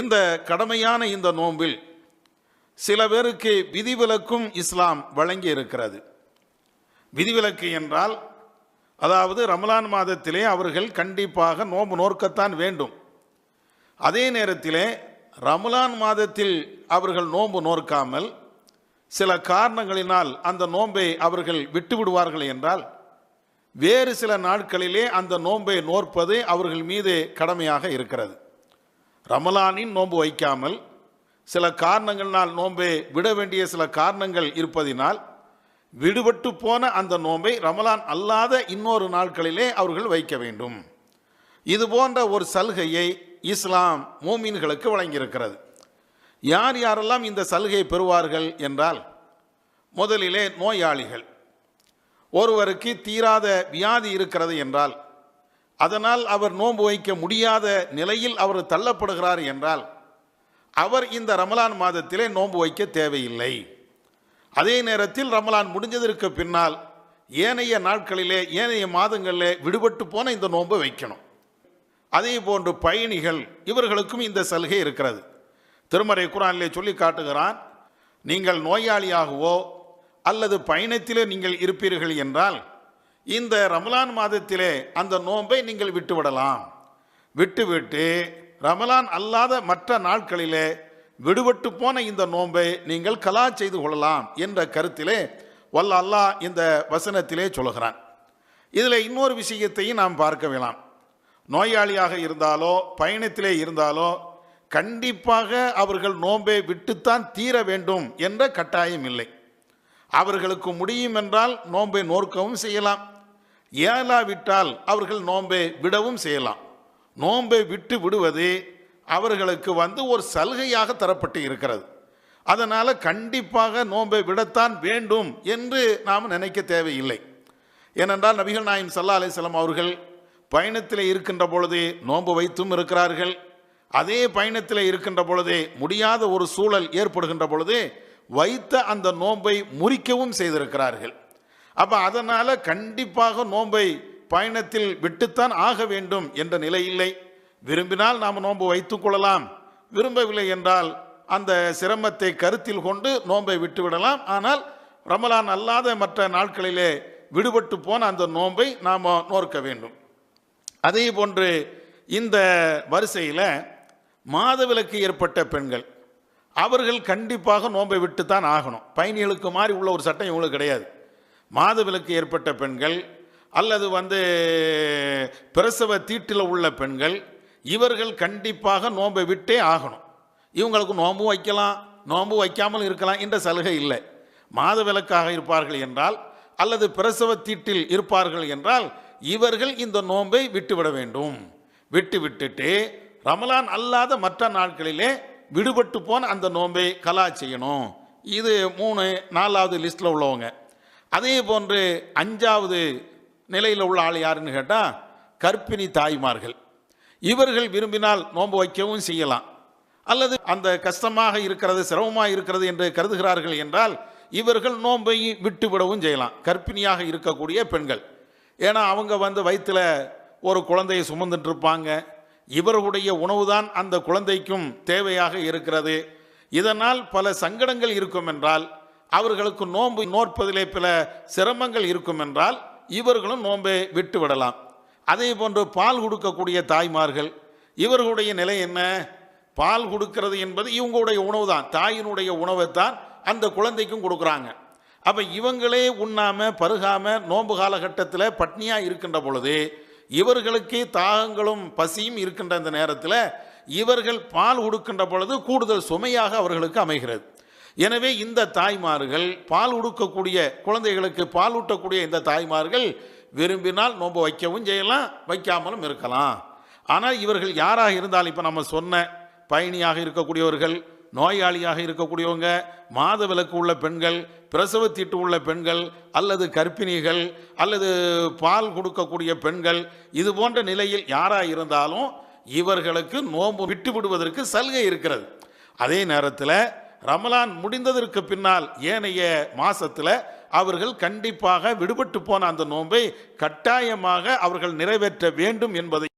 இந்த கடமையான இந்த நோன்பில் சில பேருக்கு விதிவிலக்கும் இஸ்லாம் வழங்கி இருக்கிறது. விதிவிலக்கு என்றால் அதாவது ரமலான் மாதத்திலே அவர்கள் கண்டிப்பாக நோன்பு நோர்க்கத்தான் வேண்டும். அதே நேரத்திலே ரமலான் மாதத்தில் அவர்கள் நோன்பு நோர்க்காமல் சில காரணங்களினால் அந்த நோன்பை அவர்கள் விட்டு விடுவார்கள் என்றால் வேறு சில நாட்களிலே அந்த நோன்பை நோற்பது அவர்கள் மீது கடமையாக இருக்கிறது. ரமலானின் நோன்பு வைக்காமல் சில காரணங்களினால் நோன்பை விட வேண்டிய சில காரணங்கள் இருப்பதினால் விடுபட்டு போன அந்த நோன்பை ரமலான் அல்லாத இன்னொரு நாட்களிலே அவர்கள் வைக்க வேண்டும். இது போன்ற ஒரு சலுகையை இஸ்லாம் மூமீன்களுக்கு வழங்கியிருக்கிறது. யார் யாரெல்லாம் இந்த சலுகையை பெறுவார்கள் என்றால் முதலிலே நோயாளிகள். ஒருவருக்கு தீராத வியாதி இருக்கிறது என்றால் அதனால் அவர் நோன்பு வைக்க முடியாத நிலையில் அவர் தள்ளப்படுகிறார் என்றால் அவர் இந்த ரமலான் மாதத்திலே நோன்பு வைக்க தேவையில்லை. அதே நேரத்தில் ரமலான் முடிஞ்சதற்கு பின்னால் ஏனைய நாட்களிலே ஏனைய மாதங்களிலே விடுபட்டு போன இந்த நோன்பை வைக்கணும். அதே போன்று பயணிகள் இவர்களுக்கும் இந்த சலுகை இருக்கிறது. திருமறை குரானிலே சொல்லி காட்டுகிறான் நீங்கள் நோயாளியாகவோ அல்லது பயணத்திலே நீங்கள் இருப்பீர்கள் என்றால் இந்த ரமலான் மாதத்திலே அந்த நோன்பை நீங்கள் விட்டுவிடலாம். விட்டுவிட்டு ரமலான் அல்லாத மற்ற நாட்களிலே விடுபட்டு போன இந்த நோன்பை நீங்கள் கலா செய்து கொள்ளலாம் என்ற கருத்திலே வல்ல அல்லாஹ் இந்த வசனத்திலே சொல்கிறான் இதில் இன்னொரு விஷயத்தையும் நாம் பார்க்க வேணாம். நோயாளியாக இருந்தாலோ பயணத்திலே இருந்தாலோ கண்டிப்பாக அவர்கள் நோன்பை விட்டுத்தான் தீர வேண்டும் என்ற கட்டாயம் இல்லை. அவர்களுக்கு முடியும் என்றால் நோன்பை நோற்கவும் செய்யலாம். இயலாவிட்டால் அவர்கள் நோன்பை விடவும் செய்யலாம். நோன்பை விட்டு விடுவது அவர்களுக்கு வந்து ஒரு சலுகையாக தரப்பட்டு இருக்கிறது. அதனால் கண்டிப்பாக நோன்பை விடத்தான் வேண்டும் என்று நாம் நினைக்க தேவையில்லை. ஏனென்றால் நபிகள் நாயம் சல்லா அலிஸ்லாம் அவர்கள் பயணத்தில் இருக்கின்ற பொழுது நோன்பு வைத்தும் இருக்கிறார்கள். அதே பயணத்தில் இருக்கின்ற பொழுதே முடியாத ஒரு சூழல் ஏற்படுகின்ற பொழுது வைத்த அந்த நோன்பை முறிக்கவும் செய்திருக்கிறார்கள். அப்போ அதனால் கண்டிப்பாக நோன்பை பயணத்தில் விட்டுத்தான் ஆக வேண்டும் என்ற நிலை இல்லை. விரும்பினால் நாம் நோன்பு வைத்துக் கொள்ளலாம். விரும்பவில்லை என்றால் அந்த சிரமத்தை கருத்தில் கொண்டு நோன்பை விட்டுவிடலாம். ஆனால் ரமலான் அல்லாத மற்ற நாட்களிலே விடுபட்டு போன அந்த நோன்பை நாம் நோற்க வேண்டும். அதே போன்று இந்த வரிசையில் மாதவிலக்கு ஏற்பட்ட பெண்கள் அவர்கள் கண்டிப்பாக நோன்பை விட்டு தான் ஆகணும். பயணிகளுக்கு மாதிரி உள்ள ஒரு சட்டம் இவங்களுக்கு கிடையாது. மாதவிலக்கு ஏற்பட்ட பெண்கள் அல்லது வந்து பிரசவ தீட்டில் உள்ள பெண்கள் இவர்கள் கண்டிப்பாக நோன்பை விட்டே ஆகணும். இவங்களுக்கு நோன்பும் வைக்கலாம் நோன்பு வைக்காமல் இருக்கலாம் என்ற சலுகை இல்லை. மாதவிலக்காக இருப்பார்கள் என்றால் அல்லது பிரசவ தீட்டில் இருப்பார்கள் என்றால் இவர்கள் இந்த நோன்பை விட்டுவிட வேண்டும். விட்டு விட்டுட்டு ரமலான் அல்லாத மற்ற நாட்களிலே விடுபட்டு போன அந்த நோன்பை கலா செய்யணும். இது மூணு நாலாவது லிஸ்ட்டில் உள்ளவங்க. அதே போன்று அஞ்சாவது நிலையில் உள்ள ஆள் யாருன்னு கேட்டால் கர்ப்பிணி தாய்மார்கள். இவர்கள் விரும்பினால் நோன்பு வைக்கவும் செய்யலாம். அல்லது அந்த கஷ்டமாக இருக்கிறது சிரமமாக இருக்கிறது என்று கருதுகிறார்கள் என்றால் இவர்கள் நோன்பை விட்டு விடவும் செய்யலாம். கர்ப்பிணியாக இருக்கக்கூடிய பெண்கள். ஏன்னா அவங்க வந்து வயிற்றில் ஒரு குழந்தையை சுமந்துட்டு இருப்பாங்க. இவர்களுடைய உணவு தான் அந்த குழந்தைக்கும் தேவையாக இருக்கிறது. இதனால் பல சங்கடங்கள் இருக்கும் என்றால் அவர்களுக்கு நோன்பு நோற்பதிலே பல சிரமங்கள் இருக்கும் என்றால் இவர்களும் நோன்பை விட்டு விடலாம் அதே போன்று பால் கொடுக்கக்கூடிய தாய்மார்கள் இவர்களுடைய நிலை என்ன? பால் கொடுக்கிறது என்பது இவங்களுடைய உணவு தான் தாயினுடைய உணவைத்தான் அந்த குழந்தைக்கும் கொடுக்குறாங்க. அப்போ இவங்களே உண்ணாமல் பருகாமல் நோன்பு காலகட்டத்தில் பட்னியாக இருக்கின்ற பொழுது இவர்களுக்கு தாகங்களும் பசியும் இருக்கின்ற இந்த நேரத்தில் இவர்கள் பால் கொடுக்கின்ற பொழுது கூடுதல் சுமையாக அவர்களுக்கு அமைகிறது. எனவே இந்த தாய்மார்கள் பால் உடுக்கக்கூடிய குழந்தைகளுக்கு பால் ஊட்டக்கூடிய இந்த தாய்மார்கள் விரும்பினால் நோன்பு வைக்கவும் செய்யலாம் வைக்காமலும் இருக்கலாம். ஆனால் இவர்கள் யாராக இருந்தாலும் இப்போ நம்ம சொன்ன பயணியாக இருக்கக்கூடியவர்கள் நோயாளியாக இருக்கக்கூடியவங்க மாத விளக்கு உள்ள பெண்கள் பிரசவத்தீட்டு உள்ள பெண்கள் அல்லது கர்ப்பிணிகள் அல்லது பால் கொடுக்கக்கூடிய பெண்கள் இது போன்ற நிலையில் யாராக இருந்தாலும் இவர்களுக்கு நோன்பு விட்டு விடுவதற்கு சலுகை இருக்கிறது. அதே நேரத்தில் ரமலான் முடிந்ததற்கு பின்னால் ஏனைய மாசத்துல அவர்கள் கண்டிப்பாக விடுபட்டு போன அந்த நோன்பை கட்டாயமாக அவர்கள் நிறைவேற்ற வேண்டும் என்பதை